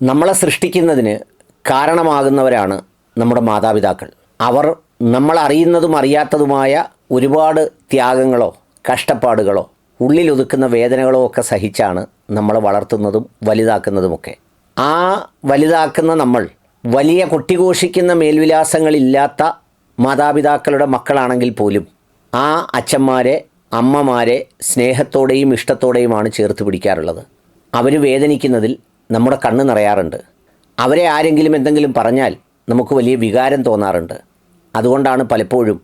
നമ്മളെ സൃഷ്ടിക്കുന്നതിന് കാരണമാകുന്നവരാണ് നമ്മുടെ മാതാപിതാക്കൾ. അവർ നമ്മൾ അറിയുന്നതും അറിയാത്തതുമായ ഒരുപാട് ത്യാഗങ്ങളോ കഷ്ടപ്പാടുകളോ ഉള്ളിലൊതുക്കുന്ന വേദനകളോ ഒക്കെ സഹിച്ചാണ് നമ്മളെ വളർത്തുന്നതും വലുതാക്കുന്നതുമൊക്കെ. ആ വലുതാക്കുന്ന നമ്മൾ വലിയ കൊട്ടിഘോഷിക്കുന്ന മേൽവിലാസങ്ങളില്ലാത്ത മാതാപിതാക്കളുടെ മക്കളാണെങ്കിൽ പോലും ആ അച്ഛന്മാരെ അമ്മമാരെ സ്നേഹത്തോടെയും ഇഷ്ടത്തോടെയുമാണ് ചേർത്ത് പിടിക്കാറുള്ളത്. അവർ വേദനിക്കുന്നതിൽ നമ്മുടെ കണ്ണ് നിറയാറുണ്ട്. അവരെ ആരെങ്കിലും എന്തെങ്കിലും പറഞ്ഞാൽ നമുക്ക് വലിയ വികാരം തോന്നാറുണ്ട്. അതുകൊണ്ടാണ് പലപ്പോഴും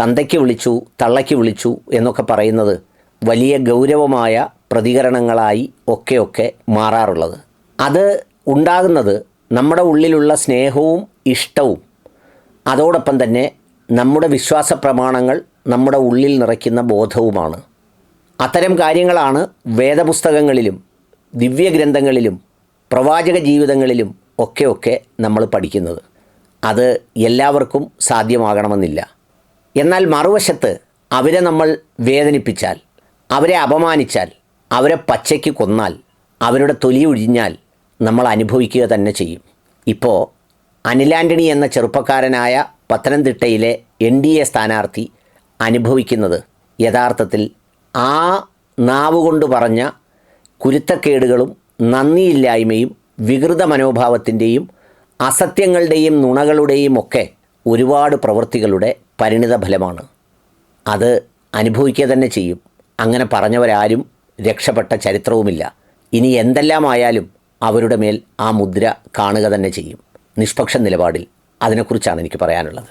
തന്തയ്ക്ക് വിളിച്ചു തള്ളയ്ക്ക് വിളിച്ചു എന്നൊക്കെ പറയുന്നത് വലിയ ഗൗരവമായ പ്രതികരണങ്ങളായി ഒക്കെയൊക്കെ മാറാറുള്ളത്. അത് ഉണ്ടാകുന്നത് നമ്മുടെ ഉള്ളിലുള്ള സ്നേഹവും ഇഷ്ടവും അതോടൊപ്പം തന്നെ നമ്മുടെ വിശ്വാസ പ്രമാണങ്ങൾ നമ്മുടെ ഉള്ളിൽ നിറയ്ക്കുന്ന ബോധവുമാണ്. അത്തരം കാര്യങ്ങളാണ് വേദപുസ്തകങ്ങളിലും ദിവ്യഗ്രന്ഥങ്ങളിലും പ്രവാചക ജീവിതങ്ങളിലും ഒക്കെ ഒക്കെ നമ്മൾ പഠിക്കുന്നത്. അത് എല്ലാവർക്കും സാധ്യമാകണമെന്നില്ല. എന്നാൽ മറുവശത്ത് അവരെ നമ്മൾ വേദനിപ്പിച്ചാൽ അവരെ അപമാനിച്ചാൽ അവരെ പച്ചയ്ക്ക് കൊന്നാൽ അവരുടെ തൊലി ഒഴിഞ്ഞാൽ നമ്മൾ അനുഭവിക്കുക തന്നെ ചെയ്യും. ഇപ്പോൾ അനിലാന്റണി എന്ന ചെറുപ്പക്കാരനായ പത്തനംതിട്ടയിലെ എൻ ഡി എ സ്ഥാനാർത്ഥി അനുഭവിക്കുന്നത് യഥാർത്ഥത്തിൽ ആ നാവുകൊണ്ട് പറഞ്ഞ കുരുത്തക്കേടുകളും നന്ദിയില്ലായ്മയും വികൃത മനോഭാവത്തിന്റെയും അസത്യങ്ങളുടെയും നുണകളുടെയും ഒക്കെ ഒരുപാട് പ്രവൃത്തികളുടെ പരിണിത ഫലമാണ്. അത് അനുഭവിക്കുക തന്നെ ചെയ്യും. അങ്ങനെ പറഞ്ഞവരാരും രക്ഷപ്പെട്ട ചരിത്രവുമില്ല. ഇനി എന്തെല്ലാമായാലും അവരുടെ മേൽ ആ മുദ്ര കാണുക തന്നെ ചെയ്യും. നിഷ്പക്ഷ നിലപാടിൽ അതിനെക്കുറിച്ചാണ് എനിക്ക് പറയാനുള്ളത്.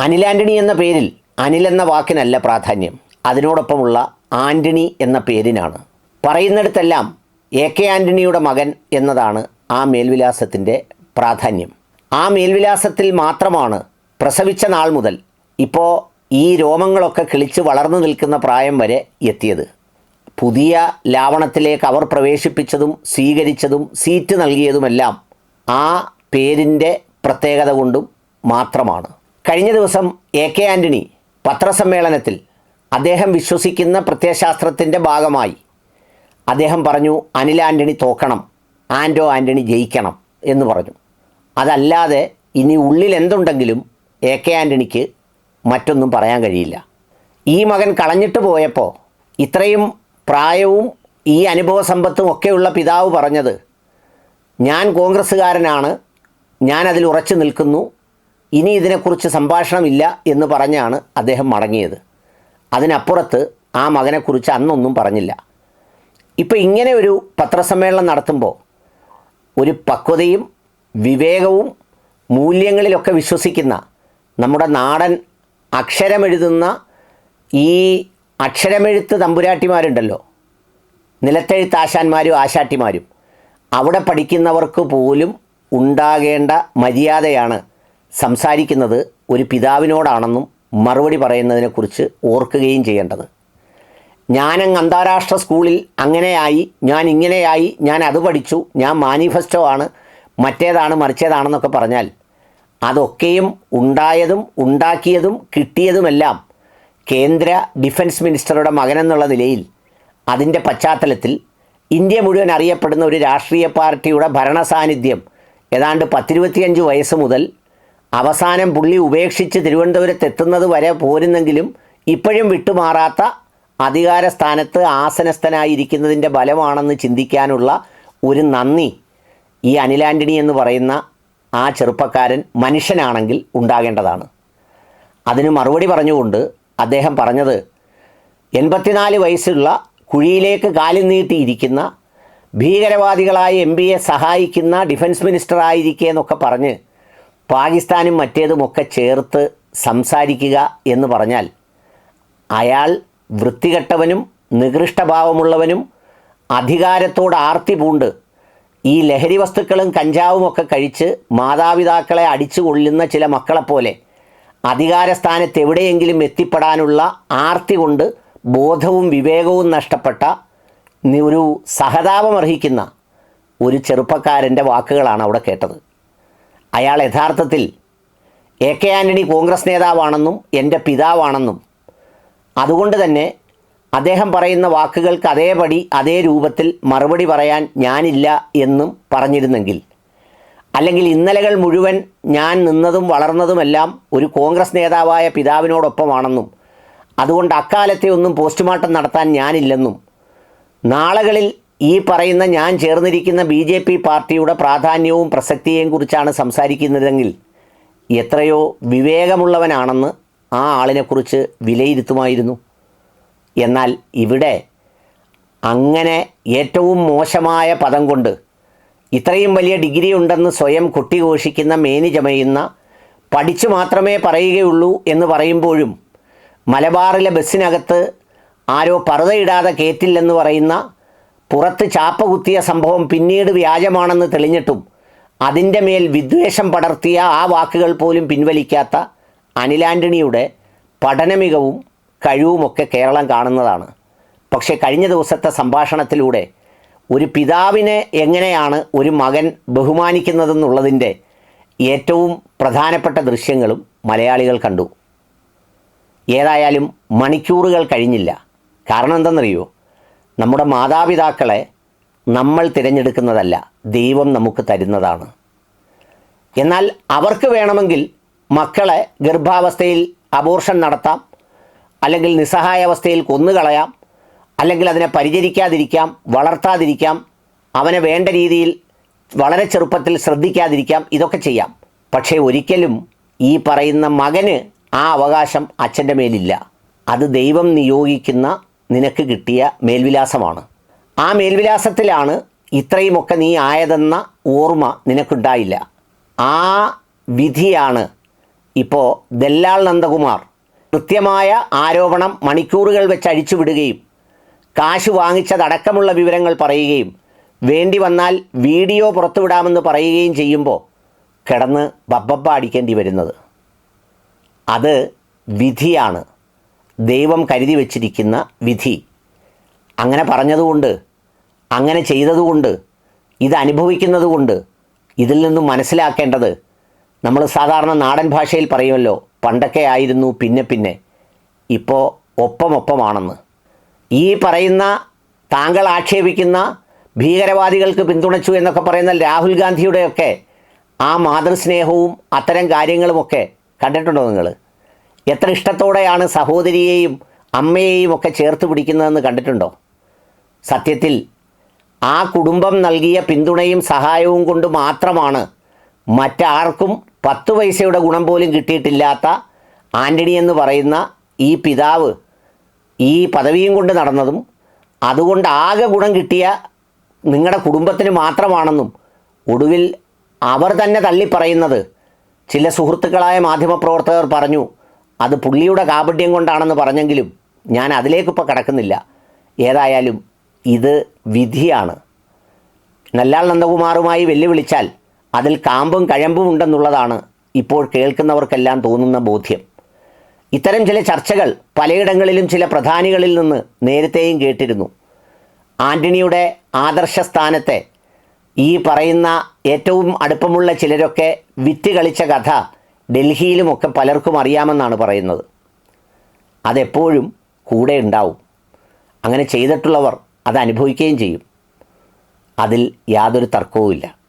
അനിലാന്റണി എന്ന പേരിൽ അനിൽ എന്ന വാക്കിനല്ല പ്രാധാന്യം. അതിനോടൊപ്പമുള്ള ആന്റണി എന്ന പേരിനാണ്. പറയുന്നിടത്തെല്ലാം എ കെ ആന്റണിയുടെ മകൻ എന്നതാണ് ആ മേൽവിലാസത്തിന്റെ പ്രാധാന്യം. ആ മേൽവിലാസത്തിൽ മാത്രമാണ് പ്രസവിച്ച നാൾ മുതൽ ഇപ്പോൾ ഈ രോമങ്ങളൊക്കെ കിളിച്ച് വളർന്നു നിൽക്കുന്ന പ്രായം വരെ എത്തിയത്. പുതിയ ലാവണത്തിലേക്ക് അവർ പ്രവേശിപ്പിച്ചതും സ്വീകരിച്ചതും സീറ്റ് നൽകിയതുമെല്ലാം ആ പേരിന്റെ പ്രത്യേകത കൊണ്ടും മാത്രമാണ്. കഴിഞ്ഞ ദിവസം എ കെ ആന്റണി പത്രസമ്മേളനത്തിൽ അദ്ദേഹം വിശ്വസിക്കുന്ന പ്രത്യയശാസ്ത്രത്തിന്റെ ഭാഗമായി. അദ്ദേഹം പറഞ്ഞു അനിൽ ആന്റണി തോക്കണം ആന്റോ ആന്റണി ജയിക്കണം എന്ന് പറഞ്ഞു. അതല്ലാതെ ഇനി ഉള്ളിൽ എന്തുണ്ടെങ്കിലും എ കെ ആന്റണിക്ക് മറ്റൊന്നും പറയാൻ കഴിയില്ല. ഈ മകൻ കളഞ്ഞിട്ട് പോയപ്പോൾ ഇത്രയും പ്രായവും ഈ അനുഭവ സമ്പത്തും ഒക്കെയുള്ള പിതാവ് പറഞ്ഞത് ഞാൻ കോൺഗ്രസ്സുകാരനാണ് ഞാൻ അതിൽ ഉറച്ചു നിൽക്കുന്നു ഇനി ഇതിനെക്കുറിച്ച് സംഭാഷണമില്ല എന്ന് പറഞ്ഞാണ് അദ്ദേഹം മടങ്ങിയത്. അതിനപ്പുറത്ത് ആ മകനെക്കുറിച്ച് അന്നൊന്നും പറഞ്ഞില്ല. ഇപ്പോൾ ഇങ്ങനെ ഒരു പത്രസമ്മേളനം നടത്തുമ്പോൾ ഒരു പക്വതയും വിവേകവും മൂല്യങ്ങളിലൊക്കെ വിശ്വസിക്കുന്ന നമ്മുടെ നാടൻ അക്ഷരമെഴുതുന്ന ഈ അക്ഷരമെഴുത്ത് തമ്പുരാട്ടിമാരുണ്ടല്ലോ. നിലത്തെഴുത്ത് ആശാന്മാരും ആശാട്ടിമാരും. അവിടെ പഠിക്കുന്നവർക്ക് പോലും ഉണ്ടാകേണ്ട മര്യാദയാണ് സംസാരിക്കുന്നത് ഒരു പിതാവിനോടാണെന്നും മറുപടി പറയുന്നതിനെക്കുറിച്ച് ഓർക്കുകയും ചെയ്യേണ്ടത്. ഞാനങ്ങ് അന്താരാഷ്ട്ര സ്കൂളിൽ അങ്ങനെയായി ഞാൻ ഇങ്ങനെയായി ഞാൻ അത് പഠിച്ചു ഞാൻ മാനിഫെസ്റ്റോ ആണ് മറ്റേതാണ് മറിച്ചേതാണെന്നൊക്കെ പറഞ്ഞാൽ അതൊക്കെയും ഉണ്ടായതും ഉണ്ടാക്കിയതും കിട്ടിയതുമെല്ലാം കേന്ദ്ര ഡിഫൻസ് മിനിസ്റ്ററുടെ മകനെന്നുള്ള നിലയിൽ അതിന്റെ പശ്ചാത്തലത്തിൽ ഇന്ത്യ മുഴുവൻ അറിയപ്പെടുന്ന ഒരു രാഷ്ട്രീയ പാർട്ടിയുടെ ഭരണസാന്നിധ്യം ഏതാണ്ട് പത്തിരുപത്തിയഞ്ച് വയസ്സ് മുതൽ അവസാനം പുള്ളി ഉപേക്ഷിച്ച് തിരുവനന്തപുരത്ത് എത്തുന്നത് വരെ പോരുന്നെങ്കിലും ഇപ്പോഴും വിട്ടുമാറാത്ത അധികാര സ്ഥാനത്ത് ആസനസ്ഥനായിരിക്കുന്നതിന്റെ ബലമാണെന്ന് ചിന്തിക്കാനുള്ള ഒരു നന്ദി ഈ അനിലാന്റണി എന്ന് പറയുന്ന ആ ചെറുപ്പക്കാരൻ മനുഷ്യനാണെങ്കിൽ ഉണ്ടാകേണ്ടതാണ്. അതിന് മറുപടി പറഞ്ഞുകൊണ്ട് അദ്ദേഹം പറഞ്ഞത് എൺപത്തിനാല് വയസ്സുള്ള കുഴിയിലേക്ക് കാലിൽ നീട്ടിയിരിക്കുന്ന ഭീകരവാദികളായ എം പിയെ സഹായിക്കുന്ന ഡിഫൻസ് മിനിസ്റ്റർ ആയിരിക്കേന്നൊക്കെ പറഞ്ഞ് പാകിസ്ഥാനും മറ്റേതുമൊക്കെ ചേർത്ത് സംസാരിക്കുക എന്ന് പറഞ്ഞാൽ അയാൾ വൃത്തികെട്ടവനും നികൃഷ്ടഭാവമുള്ളവനും അധികാരത്തോട് ആർത്തി പൂണ്ട് ഈ ലഹരി വസ്തുക്കളും കഞ്ചാവുമൊക്കെ കഴിച്ച് മാതാപിതാക്കളെ അടിച്ചു കൊള്ളുന്ന ചില മക്കളെപ്പോലെ അധികാരസ്ഥാനത്ത് എവിടെയെങ്കിലും എത്തിപ്പെടാനുള്ള ആർത്തി കൊണ്ട് ബോധവും വിവേകവും നഷ്ടപ്പെട്ട ഒരു സഹതാപം അർഹിക്കുന്ന ഒരു ചെറുപ്പക്കാരന്റെ വാക്കുകളാണ് അവിടെ കേട്ടത്. അയാൾ യഥാർത്ഥത്തിൽ എ കെ ആന്റണി കോൺഗ്രസ് നേതാവാണെന്നും എന്റെ പിതാവാണെന്നും. അതുകൊണ്ട് തന്നെ അദ്ദേഹം പറയുന്ന വാക്കുകൾക്ക് അതേപടി അതേ രൂപത്തിൽ മറുപടി പറയാൻ ഞാനില്ല എന്നും പറഞ്ഞിരുന്നെങ്കിൽ. അല്ലെങ്കിൽ ഇന്നലകൾ മുഴുവൻ ഞാൻ നിന്നതും വളർന്നതുമെല്ലാം ഒരു കോൺഗ്രസ് നേതാവായ പിതാവിനോടൊപ്പമാണെന്നും അതുകൊണ്ട് അക്കാലത്തെ ഒന്നും പോസ്റ്റ്മോർട്ടം നടത്താൻ ഞാനില്ലെന്നും നാളുകളിൽ ഈ പറയുന്ന ഞാൻ ചേർന്നിരിക്കുന്ന ബി ജെ പി പാർട്ടിയുടെ പ്രാധാന്യവും പ്രസക്തിയെയും കുറിച്ചാണ് സംസാരിക്കുന്നതെങ്കിൽ എത്രയോ വിവേകമുള്ളവനാണെന്ന് ആ ആളിനെക്കുറിച്ച് വിലയിരുത്തുമായിരുന്നു. എന്നാൽ ഇവിടെ അങ്ങനെ ഏറ്റവും മോശമായ പദം കൊണ്ട് ഇത്രയും വലിയ ഡിഗ്രി ഉണ്ടെന്ന് സ്വയം കുട്ടിഘോഷിക്കുന്ന മേനി ചമയുന്ന പഠിച്ചു മാത്രമേ പറയുകയുള്ളൂ എന്ന് പറയുമ്പോഴും മലബാറിലെ ബസ്സിനകത്ത് ആരോ പറുതയിടാതെ കയറ്റില്ലെന്ന് പറയുന്ന പുറത്ത് ചാപ്പ കുത്തിയ സംഭവം പിന്നീട് വ്യാജമാണെന്ന് തെളിഞ്ഞിട്ടും അതിന്റെ മേൽ വിദ്വേഷം പടർത്തിയ ആ വാക്കുകൾ പോലും പിൻവലിക്കാത്ത അനിലാന്റണിയുടെ പഠനമികവും കഴിവുമൊക്കെ കേരളം കാണുന്നതാണ്. പക്ഷേ കഴിഞ്ഞ ദിവസത്തെ സംഭാഷണത്തിലൂടെ ഒരു പിതാവിനെ എങ്ങനെയാണ് ഒരു മകൻ ബഹുമാനിക്കുന്നതെന്നുള്ളതിന്റെ ഏറ്റവും പ്രധാനപ്പെട്ട ദൃശ്യങ്ങളും മലയാളികൾ കണ്ടു. ഏതായാലും മണിക്കൂറുകൾ കഴിഞ്ഞില്ല. കാരണം എന്തെന്നറിയോ നമ്മുടെ മാതാപിതാക്കളെ നമ്മൾ തിരഞ്ഞെടുക്കുന്നതല്ല ദൈവം നമുക്ക് തരുന്നതാണ്. എന്നാൽ അവർക്ക് വേണമെങ്കിൽ മക്കളെ ഗർഭാവസ്ഥയിൽ അബോർഷൻ നടത്താം അല്ലെങ്കിൽ നിസ്സഹായാവസ്ഥയിൽ കൊന്നുകളയാം അല്ലെങ്കിൽ അതിനെ പരിചരിക്കാതിരിക്കാം വളർത്താതിരിക്കാം അവനെ വേണ്ട രീതിയിൽ വളരെ ചെറുപ്പത്തിൽ ശ്രദ്ധിക്കാതിരിക്കാം ഇതൊക്കെ ചെയ്യാം. പക്ഷേ ഒരിക്കലും ഈ പറയുന്ന മകന് ആ അവകാശം അച്ഛന്റെ മേലില്ല. അത് ദൈവം നിയോഗിക്കുന്ന നിനക്ക് കിട്ടിയ മേൽവിലാസമാണ്. ആ മേൽവിലാസത്തിലാണ് ഇത്രയുമൊക്കെ നീ ആയതെന്ന ഓർമ്മ നിനക്കുണ്ടായില്ല. ആ വിധിയാണ് ഇപ്പോൾ ദല്ലാൾ നന്ദകുമാർ കൃത്യമായ ആരോപണം മണിക്കൂറുകൾ വെച്ച് അഴിച്ചുവിടുകയും കാശ് വാങ്ങിച്ചതടക്കമുള്ള വിവരങ്ങൾ പറയുകയും വേണ്ടി വന്നാൽ വീഡിയോ പുറത്തുവിടാമെന്ന് പറയുകയും ചെയ്യുമ്പോൾ കിടന്ന് ബബ്ബബ്ബ അടിക്കേണ്ടി വരുന്നത്. അത് വിധിയാണ്. ദൈവം കരുതി വച്ചിരിക്കുന്ന വിധി. അങ്ങനെ പറഞ്ഞതുകൊണ്ട് അങ്ങനെ ചെയ്തതുകൊണ്ട് ഇത് അനുഭവിക്കുന്നതുകൊണ്ട് ഇതിൽ നിന്നും മനസ്സിലാക്കേണ്ടത് നമ്മൾ സാധാരണ നാടൻ ഭാഷയിൽ പറയുമല്ലോ പണ്ടൊക്കെ ആയിരുന്നു പിന്നെ പിന്നെ. ഇപ്പോൾ ഒപ്പമൊപ്പമാണെന്ന്. ഈ പറയുന്ന താങ്കൾ ആക്ഷേപിക്കുന്ന ഭീകരവാദികൾക്ക് പിന്തുണച്ചു എന്നൊക്കെ പറയുന്ന രാഹുൽ ഗാന്ധിയുടെയൊക്കെ ആ മാതൃസ്നേഹവും അത്തരം കാര്യങ്ങളുമൊക്കെ കണ്ടിട്ടുണ്ടോ നിങ്ങൾ? എത്ര ഇഷ്ടത്തോടെയാണ് സഹോദരിയെയും അമ്മയെയും ഒക്കെ ചേർത്ത് പിടിക്കുന്നതെന്ന് കണ്ടിട്ടുണ്ടോ? സത്യത്തിൽ ആ കുടുംബം നൽകിയ പിന്തുണയും സഹായവും കൊണ്ട് മാത്രമാണ് മറ്റാർക്കും പത്ത് പൈസയുടെ ഗുണം പോലും കിട്ടിയിട്ടില്ലാത്ത ആന്റണി എന്ന് പറയുന്ന ഈ പിതാവ് ഈ പദവിയും കൊണ്ട് നടന്നതും അതുകൊണ്ട് ആകെ ഗുണം കിട്ടിയ നിങ്ങളുടെ കുടുംബത്തിന് മാത്രമാണെന്നും ഒടുവിൽ അവർ തന്നെ തള്ളിപ്പറയുന്നത് ചില സുഹൃത്തുക്കളായ മാധ്യമപ്രവർത്തകർ പറഞ്ഞു. അത് പുള്ളിയുടെ കാപട്യം കൊണ്ടാണെന്ന് പറഞ്ഞെങ്കിലും ഞാൻ അതിലേക്കിപ്പോൾ കടക്കുന്നില്ല. ഏതായാലും ഇത് വിധിയാണ്. നല്ലാൾ നന്ദകുമാറുമായി വെല്ലുവിളിച്ചാൽ അതിൽ കാമ്പും കഴമ്പും ഉണ്ടെന്നുള്ളതാണ് ഇപ്പോൾ കേൾക്കുന്നവർക്കെല്ലാം തോന്നുന്ന ബോധ്യം. ഇത്തരം ചില ചർച്ചകൾ പലയിടങ്ങളിലും ചില പ്രധാനികളിൽ നിന്ന് നേരത്തെയും കേട്ടിരുന്നു. ആന്റണിയുടെ ആദർശ സ്ഥാനത്തെ ഈ പറയുന്ന ഏറ്റവും അടുപ്പമുള്ള ചിലരൊക്കെ വിറ്റ് കളിച്ച കഥ ഡൽഹിയിലുമൊക്കെ പലർക്കും അറിയാമെന്നാണ് പറയുന്നത്. അതെപ്പോഴും കൂടെ ഉണ്ടാവും. അങ്ങനെ ചെയ്തിട്ടുള്ളവർ അത് അനുഭവിക്കുകയും ചെയ്യും. അതിൽ യാതൊരു തർക്കവുമില്ല.